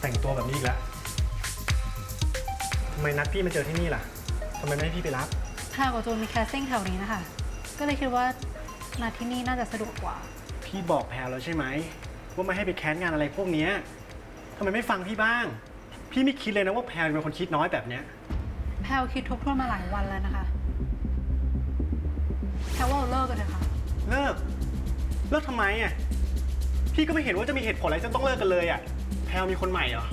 แต่งตัวแบบนี้อีกแล้วทำไมนัดพี่มาเจอที่นี่ล่ะทำไมไม่ให้พี่ไปรับแพรกับจูนมีแคสซิ่งแถวนี้นะคะ ก็เลยคิดว่ามาที่นี่น่าจะสะดวกกว่า พี่บอกแพลแล้วใช่ไหมว่าไม่ให้ไปแคสงานอะไรพวกเนี้ยทำไมไม่ฟังพี่บ้าง พี่ไม่คิดเลยนะว่าแพลเป็นคนคิดน้อยแบบเนี้ย แพรคิดทบทวนมาหลายวันแล้วนะคะ แพรว่าเราเลิกกันเถอะค่ะ เลิก เลิกทำไมอะ พี่ก็ไม่เห็นว่าจะมีเหตุผลอะไรจะต้องเลิกกันเลยอะ แพลมีคนใหม่เหรอ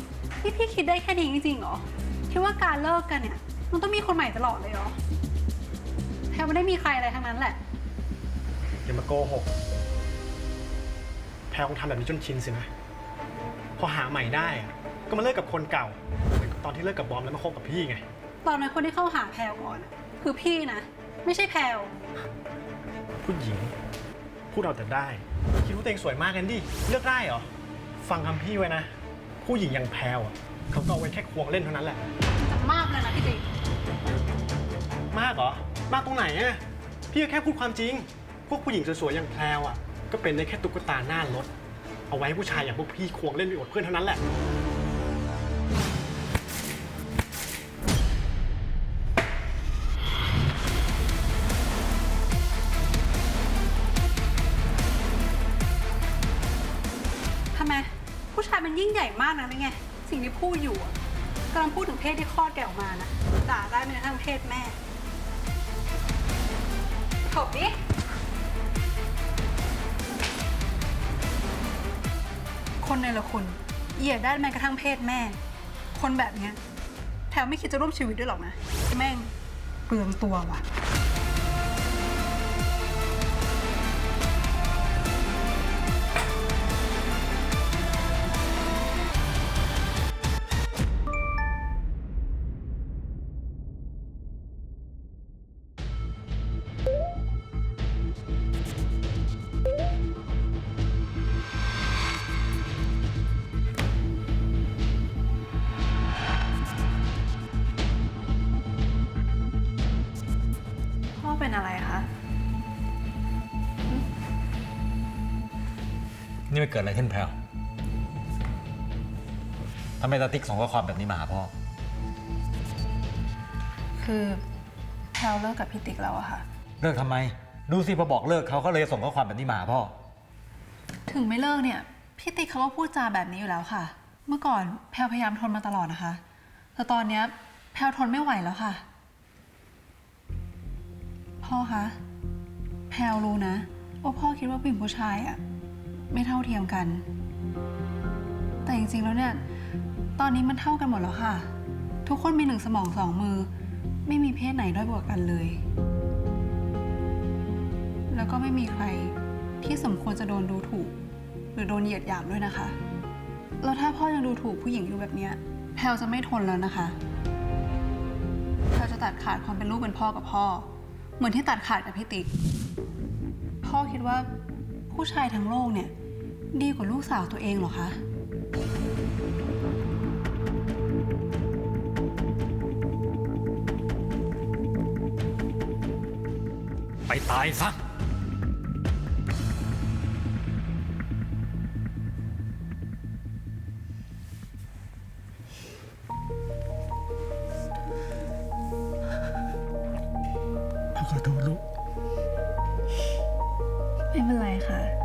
นี่พี่คิดได้แค่นี้จริงๆเหรอ คิดว่าการเลิกกันเนี่ย มันต้องมีคนใหม่ตลอดเลยเหรอ แพรไม่ได้มีใครอะไรทั้งนั้นแหละ อย่ามาโกหก แพลคงทำแบบนี้จนชินสินะ พอหาใหม่ได้อะก็มาเลิกกับคนเก่าเหมือนกับตอนที่เลิกกับบอมแล้วมาคบกับพี่ไง ตอนนั้นคนที่เข้าหาแพรก่อนอะคือพี่นะ ไม่ใช่แพรผู้หญิง พูดเอาแต่ได้ คิดว่าตัวเองสวยมากกันดิ เลือกได้เหรอ ฟังคำพี่ไว้นะ ผู้หญิงอย่างแพลวอะเขาก็เอาไว้แค่ควงเล่นเท่านั้นแหละมันจะมากเลยนะพี่ติ๊กมากเหรอ มากตรงไหนอะพี่ก็แค่พูดความจริง พวกผู้หญิงสวยๆอย่างแพรวอะก็เป็นได้แค่ตุ๊กตาหน้ารถ เอาไว้ให้ผู้ชายอย่างพวกพี่ควงเล่นไปอวดเพื่อนเท่านั้นแหละ ชายมันยิ่งใหญ่มากนะไม่ไง สิ่งที่พูดอยู่อะกำลังพูดถึงเพศที่คลอดแกออกมานะด่าได้ไม่กระทั่งเพศแม่ถบดิ คนในละคนเหยียดได้แม้กระทั่งเพศแม่ คนแบบเนี้ยแถวไม่คิดจะร่วมชีวิตด้วยหรอกนะ แม่งเปลืองตัวว่ะ นี่มันเกิดอะไรขึ้นแพลวทำไมตาติ๊กส่งข้อความแบบนี้มาหาพ่อ คือแพลวเลิกกับพี่ติ๊กแล้วอะค่ะ เลิกทำไม ดูสิพอบอกเลิกเขาก็เลยส่งข้อความแบบนี้มาหาพ่อ ถึงไม่เลิกเนี่ย พี่ติ๊กเขาก็พูดจาแบบนี้อยู่แล้วค่ะ เมื่อก่อนแพลวพยายามทนมาตลอดนะคะ แต่ตอนเนี้ยแพลวทนไม่ไหวแล้วค่ะ พ่อคะ แพลวรู้นะว่าพ่อคิดว่าผู้หญิงผู้ชายอะ ไม่เท่าเทียมกัน แต่จริงๆแล้วเนี่ย ตอนนี้มันเท่ากันหมดแล้วค่ะ ทุกคนมีหนึ่งสมองสองมือ ไม่มีเพศไหนด้อยกว่ากันเลย แล้วก็ไม่มีใครที่สมควรจะโดนดูถูก หรือโดนเหยียดหยามด้วยนะคะ แล้วถ้าพ่อยังดูถูกผู้หญิงอยู่แบบเนี้ยแพลวจะไม่ทนแล้วนะคะแพลวจะตัดขาดความเป็นลูกเป็นพ่อกับพ่อ เหมือนที่ตัดขาดกับพี่ติ๊ก พ่อคิดว่า ผู้ชายทั้งโลกเนี่ย ดีกว่าลูกสาวตัวเองเหรอคะ ไปตายซะ ขอโทษลูก ไม่เป็นไรค่ะ